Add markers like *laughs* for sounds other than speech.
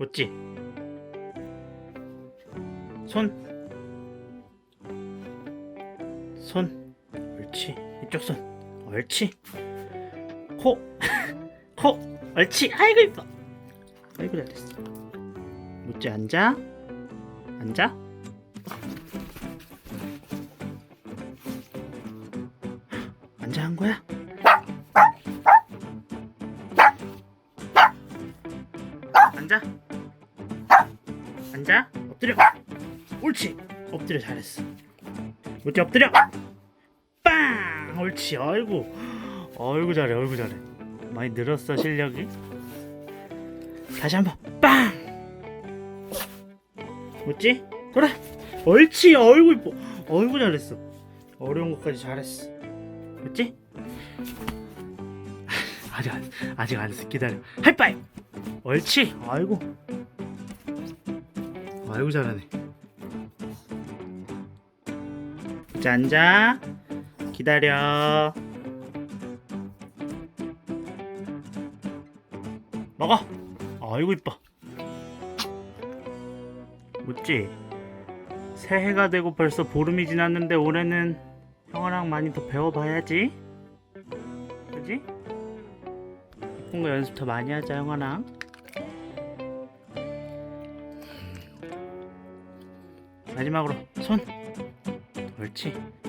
웃지? 손. 손. 옳지. 이쪽 손. 옳지. 코. *laughs* 코. 옳지. 아이고 이뻐. 아이고 잘 됐어. 웃지 앉아. 앉아. 앉아 한 거야? 앉아. 앉아. 엎드려. 옳지. 엎드려 잘했어. 옳지 엎드려. 빵. 옳지. 아이고. 아이고 잘해. 아이고 잘해. 많이 늘었어 실력이. 다시 한번 빵. 옳지? 돌아. 옳지. 아이고 이뻐. 아이고 잘했어. 어려운 것까지 잘했어. 옳지? 아직 안 아직 안 했어. 기다려. 하이파이브. 옳지. 아이고. 아이고 잘하네. 자 앉아. 기다려. 먹어. 아이고 이뻐. 웃지? 새해가 되고 벌써 보름이 지났는데 올해는 형아랑 많이 더 배워봐야지. 그지? 이쁜 거 연습 더 많이 하자 형아랑. 마지막으로 손. 옳지.